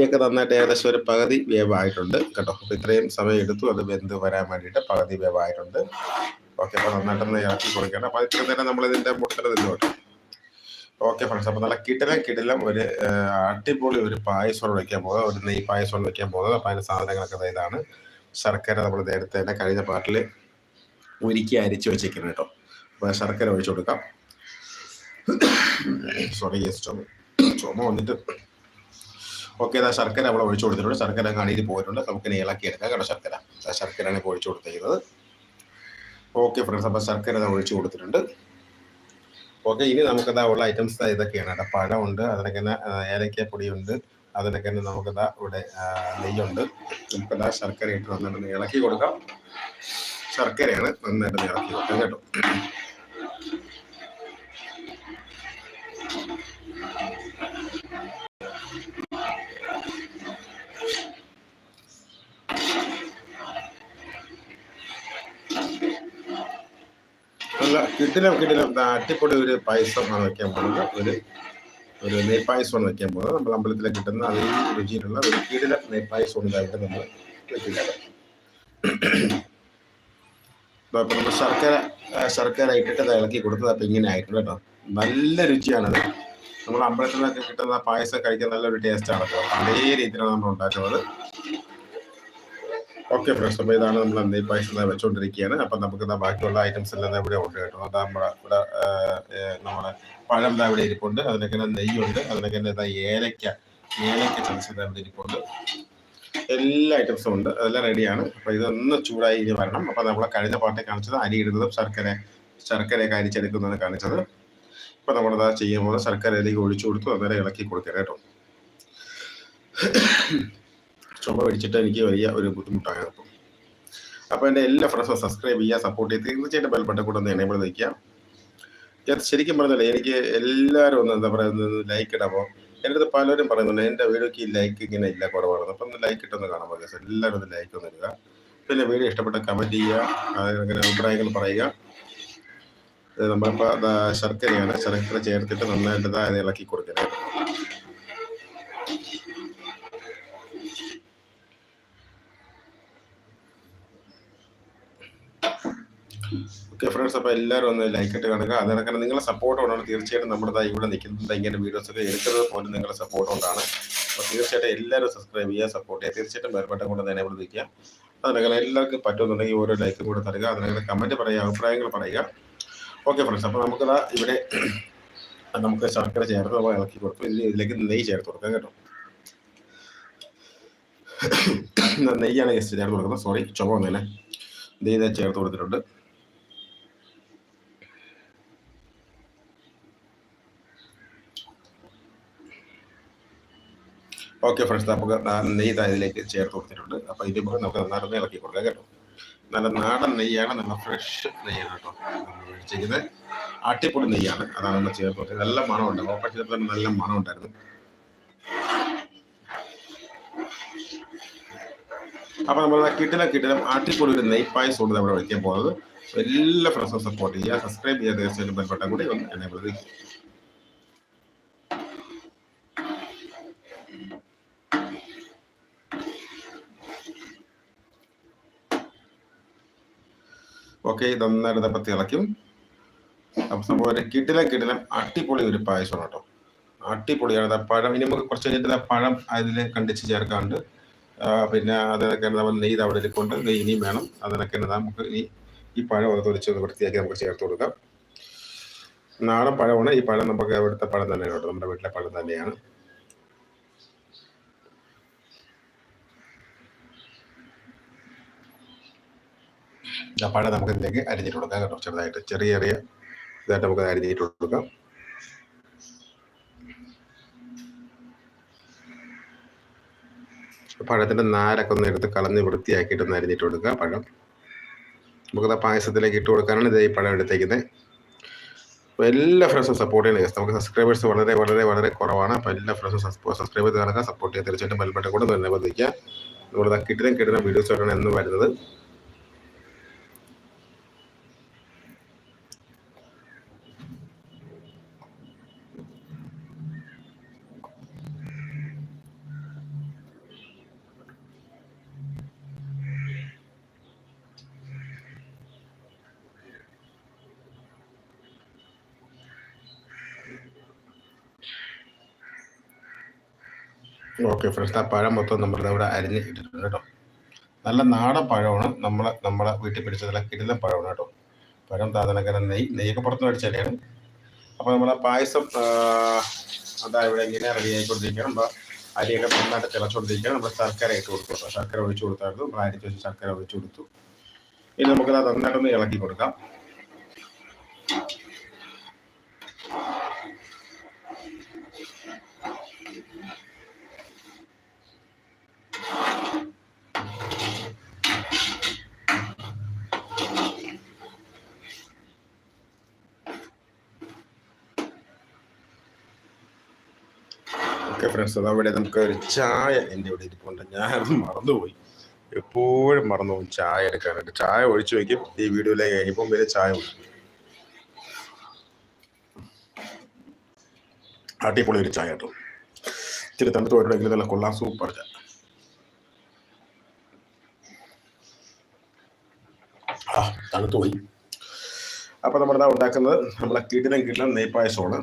അരിയൊക്കെ നന്നായിട്ട് ഏകദേശം ഒരു പകുതി വേവായിട്ടുണ്ട് കേട്ടോ. അപ്പോൾ ഇത്രയും സമയം എടുത്തു. അത് വെന്ത് വരാൻ വേണ്ടിയിട്ട് പകുതി വേവായിട്ടുണ്ട്. ഓക്കെ അപ്പോൾ നന്നായിട്ടൊന്ന് ഇറക്കി കൊടുക്കണം. അപ്പോൾ ഇത്ര നേരം നമ്മൾ ഇതിന്റെ മുട്ടൽ നിന്ന് ഓക്കെ ഫ്രണ്ട്സ് അപ്പോൾ നല്ല കിടിലം കിടിലം ഒരു അടിപൊളി ഒരു പായസം വയ്ക്കാൻ പോകുന്നത്. ഒരു നെയ് പായസം വയ്ക്കാൻ പോകുന്നത്. അപ്പോൾ അതിന്റെ സാധനങ്ങളൊക്കെ ഇതാണ്. ശർക്കര നമ്മൾ നേരത്തെ തന്നെ കഴിഞ്ഞ പാട്ടിൽ ഉരുക്കി അരിച്ച് വെച്ചേക്കുന്നത് കേട്ടോ. അപ്പോൾ ശർക്കര ഒഴിച്ചു കൊടുക്കാം. സോറി യെസ് ചുമ ചുമ വന്നിട്ട് ഓക്കെ അതാ ശർക്കര നമ്മൾ ഒഴിച്ചു കൊടുത്തിട്ടുണ്ട്. ശർക്കര കണിയിൽ പോയിട്ടുണ്ട്. നമുക്ക് ഇളക്കി എടുക്കാം കേട്ടോ ശർക്കര. ആ ശർക്കരയാണ് ഒഴിച്ചു കൊടുത്തിരിക്കുന്നത്. ഓക്കെ ഫ്രണ്ട്സ് അപ്പോൾ ശർക്കര ഒഴിച്ചു കൊടുത്തിട്ടുണ്ട്. ഓക്കെ ഇനി നമുക്കതാ ഉള്ള ഐറ്റംസ് ഇതൊക്കെയാണ് കേട്ടോ. പഴമുണ്ട് അതിനൊക്കെ ഏലക്കപ്പൊടിയുണ്ട് അതിനൊക്കെ തന്നെ നമുക്കതാ ഇവിടെ നെയ്യുണ്ട്. നമുക്കതാ ശർക്കര ഇട്ട് നന്നായിട്ട് ഇളക്കി കൊടുക്കാം. ശർക്കരയാണ് നന്നായിട്ട് ഇളക്കി കൊടുക്കാം കേട്ടോ. നല്ല കിടിലം കിടിലം അട്ടിപ്പൊടി ഒരു പായസമാണ് വെക്കാൻ പോകുന്നത്. ഒരു ഒരു നെയ്പ്പായസമാണ് വയ്ക്കാൻ പോകുന്നത്. നമ്മൾ അമ്പലത്തിൽ കിട്ടുന്ന അതേ രുചിയിലുള്ള ഒരു കിടില നെയ്പ്പായസം പായസം ഇതായിട്ട് നമ്മൾ വെക്കുന്നത് ഇപ്പൊ നമ്മൾ ശർക്കര ശർക്കര ഇട്ടിട്ട് ഇളക്കി കൊടുത്തത് അപ്പം ഇങ്ങനെ ആയിട്ടുണ്ട് കേട്ടോ. നല്ല രുചിയാണത്. നമ്മൾ അമ്പലത്തിൽ നിന്നൊക്കെ കിട്ടുന്ന പായസം കഴിക്കാൻ നല്ലൊരു ടേസ്റ്റ് ആണ് കേട്ടോ. അതേ രീതിയിലാണ് നമ്മൾ ഉണ്ടാക്കുന്നത്. ഓക്കെ ഫ്രണ്ട്സ് അപ്പോൾ ഇതാണ് നമ്മൾ നെയ് പായസം പൈസ വെച്ചുകൊണ്ടിരിക്കുകയാണ് അപ്പം നമുക്ക് ബാക്കിയുള്ള ഐറ്റംസ് എല്ലാം ഇവിടെ ഉണ്ട് കേട്ടോ. അതാ നമ്മുടെ ഇവിടെ നമ്മുടെ പഴം ഇവിടെ ഇരിപ്പുണ്ട്. അതിനൊക്കെ നെയ്യുണ്ട്. അതിനൊക്കെ ദാ ഏലക്ക ഏലക്ക ചതച്ചത് ഇവിടെ ഇരിപ്പുണ്ട്. എല്ലാ ഐറ്റംസും ഉണ്ട്. അതെല്ലാം റെഡിയാണ് അപ്പോൾ ഇതൊന്ന് ചൂടായി ഇനി വരണം. അപ്പോൾ നമ്മൾ കഴിഞ്ഞ പാട്ടിൽ കാണിച്ചത് അരി ഇടുന്നതും ശർക്കര ശർക്കരയൊക്കെ അരിച്ചെടുക്കുന്നതാണ് കാണിച്ചത്. ഇപ്പോൾ നമ്മളിതാ ചെയ്യുമ്പോൾ പോകുന്നത് ശർക്കര അതിലേക്ക് ഒഴിച്ചു കൊടുത്തു അന്നേരം ഇളക്കി കൊടുക്കുക കേട്ടോ. ചുമ പിടിച്ചിട്ട് എനിക്ക് വലിയ ഒരു ബുദ്ധിമുട്ടാണ്. അപ്പം അപ്പോൾ എന്റെ എല്ലാ ഫ്രണ്ട്സും സബ്സ്ക്രൈബ് ചെയ്യുക സപ്പോർട്ട് ചെയ്ത് തീർച്ചയായിട്ടും ബെൽബട്ടൺ കൂടെ ഒന്ന് എനേബിൾ നിൽക്കുക ശരിക്കും പറഞ്ഞില്ല എനിക്ക് എല്ലാവരും ഒന്ന് എന്താ പറയുന്നത് ലൈക്ക് ഇടാമോ എന്റെ അടുത്ത് പലരും പറയുന്നുണ്ട് എന്റെ വീഡിയോക്ക് ഈ ലൈക്ക് ഇങ്ങനെ ഇല്ല കുറവാണ് അപ്പം ഒന്ന് ലൈക്ക് ഇട്ടൊന്ന് കാണാൻ പറ്റുക എല്ലാവരും ഒന്ന് ലൈക്ക് ഒന്ന് ഇടുക. പിന്നെ വീഡിയോ ഇഷ്ടപ്പെട്ട കമന്റ് ചെയ്യുക അങ്ങനെ അഭിപ്രായങ്ങൾ പറയുക. നമ്മളിപ്പോൾ ശർക്കരയാണ് ശർക്കര ചേർത്തിട്ട് നന്നായിട്ട് ഇളക്കി കൊടുക്കുന്നത് ഓക്കെ ഫ്രണ്ട്സ് അപ്പോൾ എല്ലാവരും ഒന്ന് ലൈക്ക് ഇട്ട് കാണുക. അതിനൊക്കെ നിങ്ങളെ സപ്പോർട്ട് കൊണ്ടാണ് തീർച്ചയായിട്ടും നമ്മുടെ ഇവിടെ നിൽക്കുന്നത്. ഇങ്ങനെ വീഡിയോസ് ഒക്കെ എടുക്കുന്നത് പോലും നിങ്ങളുടെ സപ്പോർട്ട് കൊണ്ടാണ്. അപ്പോൾ തീർച്ചയായിട്ടും എല്ലാവരും സബ്സ്ക്രൈബ് ചെയ്യുക സപ്പോർട്ട് ചെയ്യുക. തീർച്ചയായിട്ടും ബെൽബട്ടം കൊണ്ട് തന്നെ ഇവിടെ നിൽക്കുക അതിനങ്ങനെ എല്ലാവർക്കും പറ്റുമെന്നുണ്ടെങ്കിൽ ഓരോ ലൈക്കും കൂടെ തരിക. അതിനകത്ത് കമന്റ് പറയുക അഭിപ്രായങ്ങൾ പറയുക. ഓക്കെ ഫ്രണ്ട്സ് അപ്പോൾ നമുക്കതാ ഇവിടെ നമുക്ക് ശർക്കര ചേർത്ത് നമ്മൾ ഇളക്കി ഇനി ഇതിലേക്ക് നെയ്യ് ചേർത്ത് കൊടുക്കാം കേട്ടോ. നെയ്യാണ് ഗസ്റ്റ് ചേർത്ത് കൊടുക്കുന്നത്. സോറി ചുമ വന്നേനെ. നെയ്യ് ചേർത്ത് കൊടുത്തിട്ടുണ്ട്. ഓക്കെ ഫ്രണ്ട്സ് നമുക്ക് ദാ നെയ്യ് ഇതിലേക്ക് ചേർത്ത് കൊടുത്തിട്ടുണ്ട്. അപ്പോൾ മുകളിൽ നമുക്ക് നന്നായിട്ട് ഇളക്കി കൊടുക്കാം കേട്ടോ. നല്ല നാടൻ നെയ്യാണ് നല്ല ഫ്രഷ് നെയ്യാണ് കേട്ടോ. ഒഴിച്ചിരിക്കുന്നത് അട്ടിപ്പൊടി നെയ്യാണ്. അതാണ് നമ്മൾ ചേർത്ത് കൊടുത്തത്. നല്ല മണമുണ്ട്. ഓപ്പൺ ചെയ്തപ്പോൾ നല്ല മണം ഉണ്ടായിരുന്നു അപ്പോൾ നമ്മൾ കിട്ടില കിട്ടിലും അട്ടിപ്പൊടി ഒരു നെയ് പായസം കൊണ്ട് നമ്മൾ വയ്ക്കാൻ പോകുന്നത് എല്ലാ ഫ്രണ്ട്സും സപ്പോർട്ട് ചെയ്യുക. സബ്സ്ക്രൈബ് ചെയ്യാൻ തീർച്ചയായിട്ടും ബന്ധപ്പെട്ട കൂടി ഒന്ന് എന്നെ ഓക്കെ നന്നായിട്ട് ഇതപ്പം തിളയ്ക്കും. അപ്പം സംഭവം ഒരു കിടിലം കിടിലം അട്ടിപ്പൊളി ഒരു പായസമാണ് കേട്ടോ. അട്ടിപ്പൊളിയാണ് പഴം ഇനി നമുക്ക് കുറച്ച് കഴിഞ്ഞിട്ട് പഴം അതിൽ കണ്ടിച്ച് ചേർക്കാണ്ട് പിന്നെ അതൊക്കെ നമ്മൾ നെയ്യ് അവിടെ എടുക്കൊണ്ട് ഇനിയും വേണം. അതിനൊക്കെ നമുക്ക് ഈ ഈ പഴം ഒന്ന് തൊലിച്ച് വൃത്തിയാക്കി നമുക്ക് ചേർത്ത് കൊടുക്കാം. നാടൻ പഴമാണ്. ഈ പഴം നമുക്ക് ഇവിടുത്തെ പഴം തന്നെയാണ് കേട്ടോ. നമ്മുടെ വീട്ടിലെ പഴം തന്നെയാണ്. പഴം നമുക്ക് ഇതിലേക്ക് അരിഞ്ഞിട്ട് കൊടുക്കാം. കേട്ടോ. ചെറുതായിട്ട് ചെറിയ ചെറിയ ഇതായിട്ട് നമുക്ക് അരിഞ്ഞിട്ട് കൊടുക്കാം. പഴത്തിന്റെ നാരൊക്കെ ഒന്ന് എടുത്ത് കളഞ്ഞ് വൃത്തിയാക്കിയിട്ട് ഒന്ന് അരിഞ്ഞിട്ട് കൊടുക്കുക പഴം. നമുക്കത് പായസത്തിലേക്ക് ഇട്ട് കൊടുക്കാനാണ് ഇത് ഈ പഴം എടുത്തേക്കുന്നത് അപ്പോൾ എല്ലാ ഫ്രണ്ട്സും സപ്പോർട്ട് guys. നമുക്ക് സബ്സ്ക്രൈബേഴ്സ് വളരെ വളരെ വളരെ കുറവാണ്. അപ്പോൾ എല്ലാ ഫ്രണ്ട്സും സബ്സ്ക്രൈബ് ചെയ്ത് നടക്കുക. സപ്പോർട്ട് ചെയ്യുക തീർച്ചയായിട്ടും ബെൽബട്ടൺ കൂടെ തന്നെ വന്നിരിക്കുക നമ്മളിത് കിട്ടുന്ന കിട്ടുന്ന വീഡിയോസ് ആയിട്ടാണ് എന്നും വരുന്നത്. ഓക്കെ ഫ്രണ്ട്സ് ആ പഴം മൊത്തം നമ്മൾ ഇവിടെ അരിഞ്ഞ് ഇട്ടിട്ടുണ്ട് കേട്ടോ. നല്ല നാടൻ പഴമാണ് നമ്മൾ നമ്മളെ വീട്ടിൽ പിടിച്ചതല്ല കിട്ടുന്ന പഴമാണ് കേട്ടോ. പഴം താതനക്കര നെയ്യ് നെയ്യൊക്കെ പുറത്ത് മേടിച്ചതാണ് അപ്പോൾ നമ്മളെ പായസം അതാ ഇവിടെ ഇങ്ങനെ റെഡി ആയിക്കൊണ്ടിരിക്കുകയാണ്. നമ്മൾ അരിയൊക്കെ നന്നായിട്ട് തിളച്ചുകൊണ്ടിരിക്കുകയാണ് നമ്മൾ ശർക്കര ഇട്ട് കൊടുക്കും. ശർക്കര ഒഴിച്ചു കൊടുത്തായിരുന്നു. ഭാര്യയ്ക്ക് വെച്ച് ശർക്കര ഒഴിച്ചു കൊടുത്തു. ഇനി നമുക്കത് നന്നായിട്ടൊന്ന് ഇളക്കി കൊടുക്കാം. ഓക്കെ അതാ ഇവിടെ നമുക്ക് ഒരു ചായ എന്റെ ഇവിടെ ഇരിപ്പുണ്ട്. ഞാനത് മറന്നുപോയി. എപ്പോഴും മറന്നു പോകും ചായ എടുക്കാനായിട്ട്. ചായ ഒഴിച്ചു വയ്ക്കും ഈ വീഡിയോയിലേക്ക് ഇപ്പം വരെ ചായ ഒഴിക്കും അടിപൊളി ഒരു ചായ കേട്ടോ. ഇച്ചിരി തണുത്ത് പോയിട്ടുണ്ടെങ്കിൽ നല്ല കൊള്ളാം. സൂപ്പർ ചായ. ആ തണുത്ത് പോയി. അപ്പൊ നമ്മളിതാ ഉണ്ടാക്കുന്നത് നമ്മളെ കിടിലം കിടിലം നെയ്പായസമാണ്.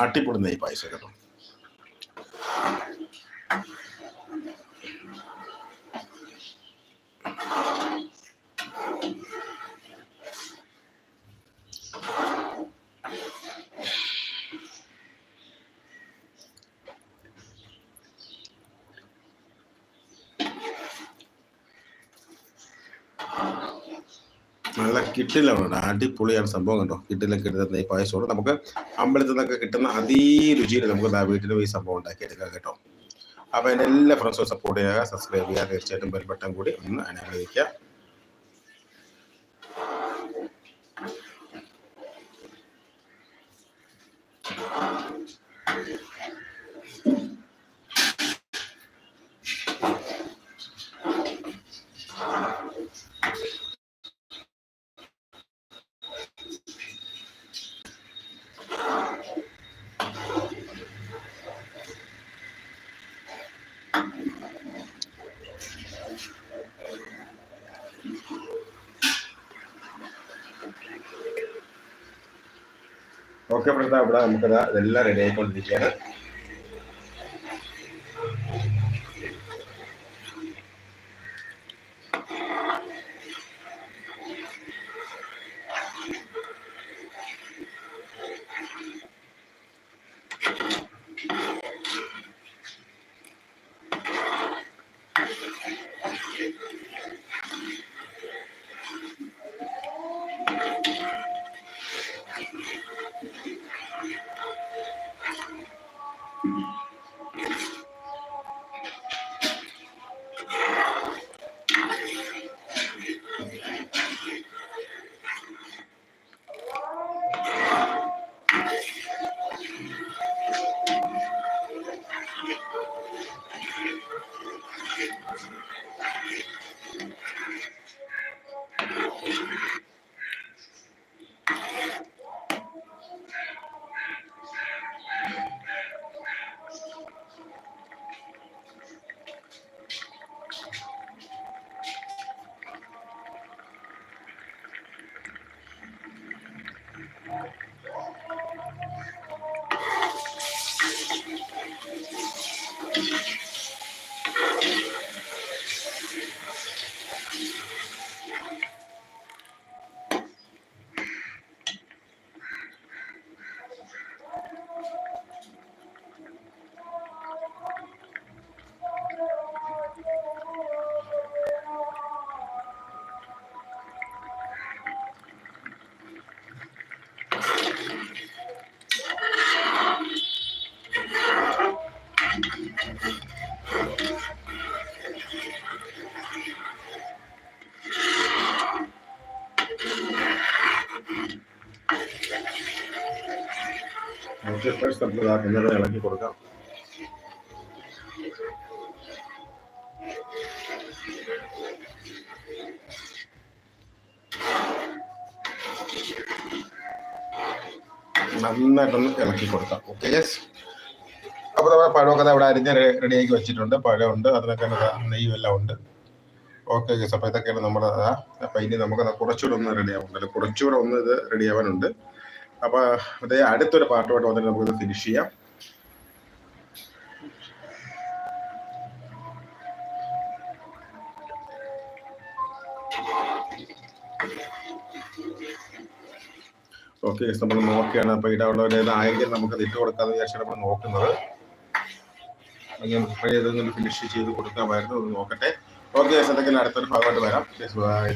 ആട്ടിപ്പൊടി നെയ്പായസം കേട്ടോ. നല്ല കിട്ടിലാണ് അടിപൊളിയാണ് സംഭവം കണ്ടോ? കിട്ടില്ല കിട്ടുന്ന ഈ പായസോട് നമുക്ക് അമ്പലത്തിൽ നിന്നൊക്കെ കിട്ടുന്ന അതേ രുചിയിൽ നമുക്ക് വീട്ടിൽ ഈ സംഭവം ഉണ്ടാക്കിയെടുക്കാം കേട്ടോ. അപ്പൊ എന്റെ എല്ലാ ഫ്രണ്ട്സും സപ്പോർട്ട് ചെയ്യുക സബ്സ്ക്രൈബ് ചെയ്യുക തീർച്ചയായിട്ടും ബെൽബട്ടൺ കൂടി ഒന്ന് അനുഗ്രഹിക്കുക ഓക്കെ പ്രതാപ് ഇവിടെ നമുക്കത് ഇതെല്ലാം റെഡി ആയിക്കൊണ്ടിരിക്കുകയാണ്. ഓക്കെ ഫ്രണ്ട്സ് നമുക്ക് ഇതാ ഒന്നുകൂടെ ഇളക്കി കൊടുക്കാം. നന്നായിട്ടൊന്ന് ഇളക്കി കൊടുക്കാം. ഓക്കെ യെസ് അപ്പോൾ നമ്മുടെ പഴമൊക്കെ ദാ ഇവിടെ അരിഞ്ഞ് റെഡിയാക്കി വെച്ചിട്ടുണ്ട്. പഴമുണ്ട് അതിനൊക്കെ നെയ്യും എല്ലാം ഉണ്ട്. ഓക്കെ യെസ് അപ്പോൾ ഇതൊക്കെയാണ് നമ്മുടെ അപ്പോൾ ഇനി നമുക്ക് കുറച്ചുകൂടെ ഒന്ന് റെഡി ആവുന്നുണ്ട്. കുറച്ചുകൂടെ ഒന്ന് ഇത് റെഡി അപ്പൊ അതേ അടുത്തൊരു പാട്ടുമായിട്ട് വന്നിട്ട് നമുക്കിത് ഫിനിഷ് ചെയ്യാം. ഓക്കെ നമ്മൾ നോക്കുകയാണ് അപ്പൊ ഇടവുള്ളവരെ ആയിരിക്കും നമുക്ക് ഇട്ട് കൊടുക്കാന്ന് വിചാരിച്ചാണ് നമ്മൾ നോക്കുന്നത്. ഫിനിഷ് ചെയ്ത് കൊടുക്കാമായിരുന്നു. നോക്കട്ടെ. ഓക്കെ എന്തെങ്കിലും അടുത്തൊരു ഭാഗമായിട്ട് വരാം. ബൈ